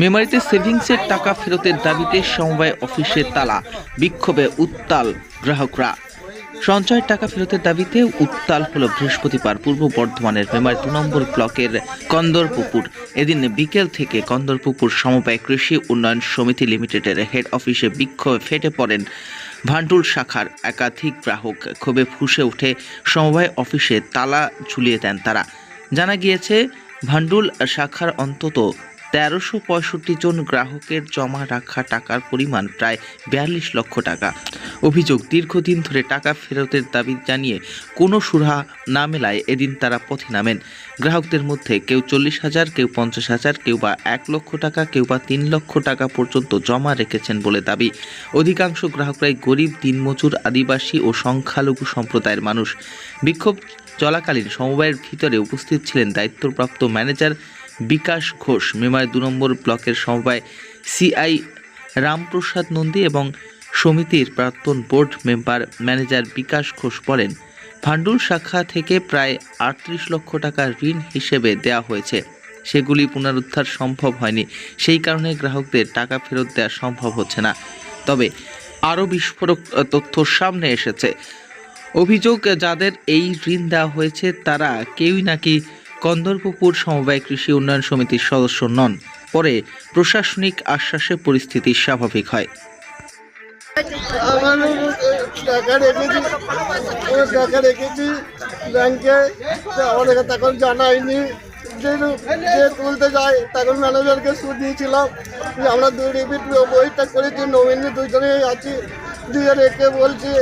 মেমারিতে সেভিংসের টাকা ফেরতের দাবিতে সমবায় অফিসে তালা, বিক্ষোভে উত্তাল গ্রাহকরা। সঞ্চয়ের টাকা ফেরতের দাবিতে উত্তাল হল বৃহস্পতিবার পূর্ব বর্ধমানের মেমারি দু নম্বর ব্লকের কন্দরপুকুর। এদিন বিকেল থেকে কন্দরপুকুর সমবায় কৃষি উন্নয়ন সমিতি লিমিটেডের হেড অফিসে বিক্ষোভে ফেটে পড়েন ভান্ডুল শাখার একাধিক গ্রাহক। ক্ষোভে ফুসে উঠে সমবায় অফিসে তালা ঝুলিয়ে দেন তারা। জানা গিয়েছে, ভান্ডুল শাখার অন্তত তেরোশো পঁয়ষট্টি জন গ্রাহকের জমা রাখা টাকার পরিমাণ প্রায় বিয়াল্লিশ লক্ষ টাকা। অভিযোগ, দীর্ঘদিন ধরে টাকা ফেরতের দাবি জানিয়ে কোনো সুরাহা না মেলায় এদিন তারা পথে নামেন। গ্রাহকদের মধ্যে কেউ চল্লিশ হাজার, কেউ পঞ্চাশ হাজার, কেউ বা এক লক্ষ টাকা, কেউ বা তিন লক্ষ টাকা পর্যন্ত জমা রেখেছেন বলে দাবি। অধিকাংশ গ্রাহকরাই গরিব, দিনমজুর, আদিবাসী ও সংখ্যালঘু সম্প্রদায়ের মানুষ। বিক্ষোভ চলাকালীন সমবায়ের ভিতরে উপস্থিত ছিলেন দায়িত্বপ্রাপ্ত ম্যানেজার বিকাশ ঘোষ মেমারি দু নম্বর ব্লকের সমবায় সিআই রামপ্রসাদ নন্দী এবং সমিতির প্রাক্তন board member manager Bikash Ghosh বলেন, ভান্ডুল শাখা থেকে প্রায় আটত্রিশ লক্ষ টাকা ঋণ হিসেবে দেওয়া হয়েছে। সেগুলি পুনরুদ্ধার সম্ভব হয়নি। সেই কারণে গ্রাহকদের টাকা ফেরত দেওয়া সম্ভব হচ্ছে না। তবে আরও বিস্ফোরক তথ্য সামনে এসেছে। অভিযোগ, যাদের এই ঋণ দেওয়া হয়েছে, তারা কেউই নাকি কন্দরপুকুর সমবায় কৃষি উন্নয়ন সমিতির সদস্য নন। পরে প্রশাসনিক আশ্বাসে পরিস্থিতি স্বাভাবিক হয়। টাকা রেখেছি টাকা রেখেছি আমাদেরকে তখন জানায়নি যে যায়, তখন ম্যানেজারকে সুদ দিয়েছিলাম আমরা দুই রিপিট বইটা করেছি নমিনি দুজনেই আছি। দিয়ে রেখে বলছি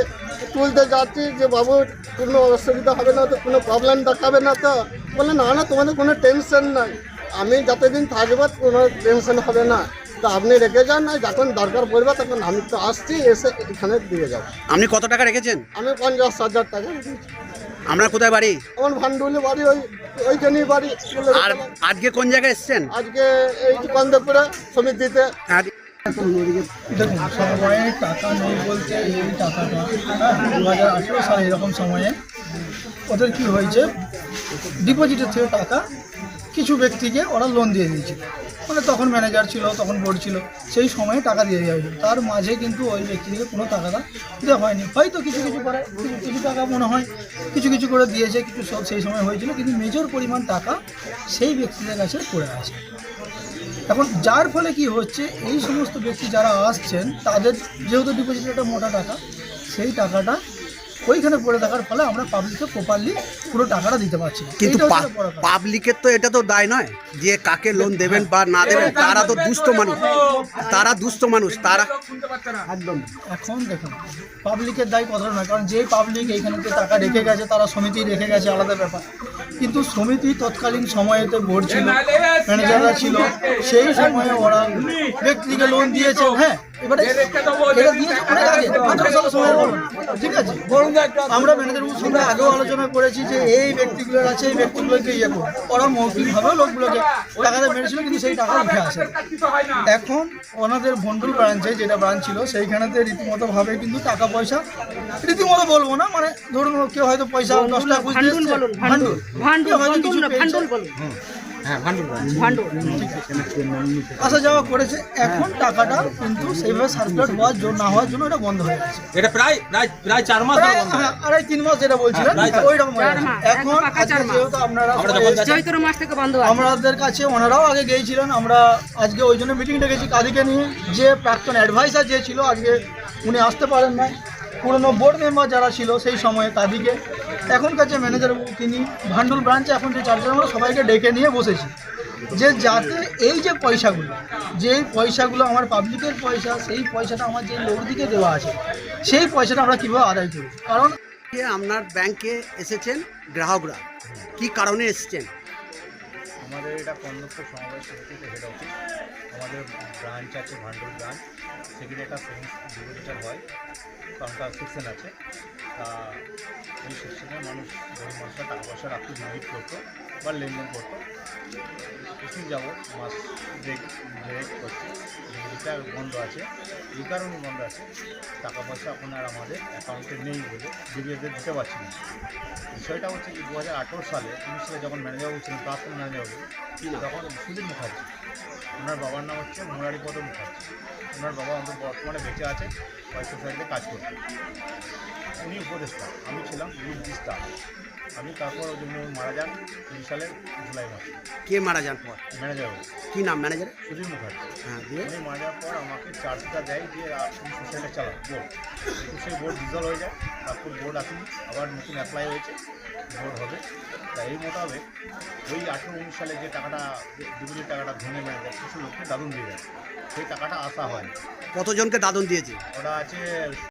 তুলতে যাচ্ছি যে বাবু কোনো অসুবিধা হবে না তো কোনো প্রবলেম দেখাবে না তো? বলে না না তোমাদের কোনো টেনশন নাই। আমি যতদিন থাকব কোনো টেনশন হবে না। তো আপনি রেখে যান না যখন দরকার পড়বে তখন আমি তো আসছি এসে এখানে দিয়ে যাব। আপনি কত টাকা রেখেছেন? আমি পঞ্চাশ হাজার টাকা আমরা কোথায় বাড়ি? আমার ভান্ডুলি বাড়ি ওই ওইখানেই বাড়ি। আর আজকে কোন জায়গায় এসছেন? আজকে এই কন্দপুরে সমিতিতে। আজ- সময়ে টাকা নেই বলতে এই টাকাটা দু হাজার আঠেরো সালে এরকম সময়ে ওদের কি হয়েছে ডিপোজিটের থেকে টাকা কিছু ব্যক্তিকে ওরা লোন দিয়ে দিয়েছিল মানে তখন ম্যানেজার ছিল, তখন বোর্ড ছিল সেই সময়ে টাকা দিয়ে দেওয়া হয়েছিল তার মাঝে কিন্তু ওই ব্যক্তিকে কোনো টাকাটা দেওয়া হয়নি হয়তো কিছু কিছু করে কিছু কিছু টাকা মনে হয়, কিছু কিছু করে দিয়েছে কিছু সব সেই সময় হয়েছিল কিন্তু মেজর পরিমাণ টাকা সেই ব্যক্তিদের কাছে পড়ে আছে। এখন যার ফলে কি হচ্ছে, এই সমস্ত ব্যক্তি যারা আসছেন, তাদের যেহেতু ডিপোজিট একটা মোটা টাকা, সেই টাকাটা ওইখানে পড়ে থাকার ফলে আমরা পাবলিককে প্রপারলি পুরো টাকাটা দিতে পারছি না। কিন্তু। পাবলিকের তো এটা তো দায় নয় যে কাকে লোন দেবেন বা না দেবেন তারা তো দুষ্ট মানুষ তারা দুষ্ট মানুষ তারা একদম এখন দেখুন পাবলিকের দায় কথা নয় কারণ যেই পাবলিক এইখানে যে টাকা রেখে গেছে তারা সমিতি রেখে গেছে আলাদা ব্যাপার কিন্তু সমিতি তৎকালীন সময়েতে বোর্ড ছিল ম্যানেজাররা ছিল সেই সময়ে ওরা ব্যক্তিকে লোন দিয়েছে হ্যাঁ এবারে এটা দিয়েছে অনেক আগে আঠারো সালের সময় ঠিক আছে? আমরা ম্যানেজার সঙ্গে আগেও আলোচনা করেছি যে এই ব্যক্তিগুলোর আছে এই ব্যক্তিগুলোকে ইয়ে করো। ওরা মৌখিকভাবে লোকগুলোকে টাকাটা মেরেছিল কিন্তু সেই টাকা উঠে আসে এখন ওনাদের ভন্ডুল ব্রাঞ্চে যেটা ব্রাঞ্চ ছিল সেইখানেতে রীতিমতো ভাবে কিন্তু টাকা পয়সা রীতিমতো বলব না মানে ধরুন কেউ হয়তো পয়সা দশ টাকা ভান্ডুল হয়তো কিছু না পেয়েছে। ভান্ডুল আসা যাওয়া করেছে এখন টাকাটা কিন্তু সেইভাবে সার্কুলেট হওয়ার জন্য না হওয়ার জন্য এটা বন্ধ হয়ে গেছে। এটা প্রায় প্রায় প্রায় চার মাস হ্যাঁ, আড়াই তিন মাস যেটা বলছিলেন হ্যাঁ, হয়ে গেছে। মাস, এখন। যেহেতু আপনারা আমাদের কাছে ওনারাও আগে গিয়েছিলেন আমরা আজকে ওই জন্য মিটিং ডেকেছি কাদিকে নিয়ে। যে প্রাক্তন অ্যাডভাইসার যে ছিল আজকে উনি আসতে পারেন না পুরনো বোর্ড মেম্বার যারা ছিল সেই সময়ে তাদেরকে, এখনকার যে ম্যানেজার তিনি ভান্ডুল ব্রাঞ্চে এখন যে চারজন আমরা সবাইকে ডেকে নিয়ে বসেছি। যে যাতে এই যে পয়সাগুলো যে পয়সাগুলো আমার পাবলিকের পয়সা, সেই পয়সাটা আমার যে লোকদিকে দেওয়া আছে, সেই পয়সাটা আমরা কীভাবে আদায় করি কারণ আপনার ব্যাংকে এসেছেন গ্রাহকরা। কি কারণে এসেছেন? আমাদের এটা কন্দপুর সমবায় সমিতিতে হেড অফিস আমাদের ব্রাঞ্চ আছে ভান্ডুর ব্রাঞ্চ সেখানে একটা সেভিংস ডিপোজিটার হয় কারণটা সেকশন আছে। তা এই সেকশনে মানুষ গরিব মানুষরা টাকা পয়সা রাখতে ভিজিট করতো বা লেনদেন করতো। কিছুদিন যাব মাস ব্রেক ব্রেক করছে। ডিপোজিটার বন্ধ আছে এই কারণে বন্ধ আছে, টাকা পয়সা এখন আর আমাদের অ্যাকাউন্টে নেই বলে ডিবিএসদের দিতে পারছি না। বিষয়টা হচ্ছে কি দু হাজার আঠেরো সালে উনিশ সালে যখন ম্যানেজার ছিলেন, প্রাক্তন ম্যানেজার তখন সুদীপ মুখার্জি, ওনার বাবার নাম হচ্ছে মুরারিপদ মুখার্জি। ওনার বাবা আমাদের বর্তমানে বেঁচে আছে কয়েক সোসাইটিতে কাজ করতে উনি উপদেষ্টা, আমি ছিলাম গ্রুপ স্টাফ আমি তারপর মারা যান কুড়ি সালের জুলাই মাসে। কে মারা যান? পর ম্যানেজার কি নাম ম্যানেজার সুধীর মুখার্জি। হ্যাঁ দিয়ে? উনি মারা যাওয়ার পর আমাকে চার্জটা দেয় যে আপনি সোসাইটি চালান বোর্ড সেই বোর্ড ডিজলভ হয়ে যায় তারপর বোর্ড আসুন আবার নতুন অ্যাপ্লাই হয়েছে বোর্ড হবে। তা এই মোতাবেক ওই আঠেরো উনিশ সালে যে টাকাটা ডিগ্রির টাকাটা ভেঙে ম্যানেজার কিছু লোককে দাদুন দিয়ে দেয়। সেই টাকাটা আসা হয় কতজনকে দাদন দিয়েছে? ওটা আছে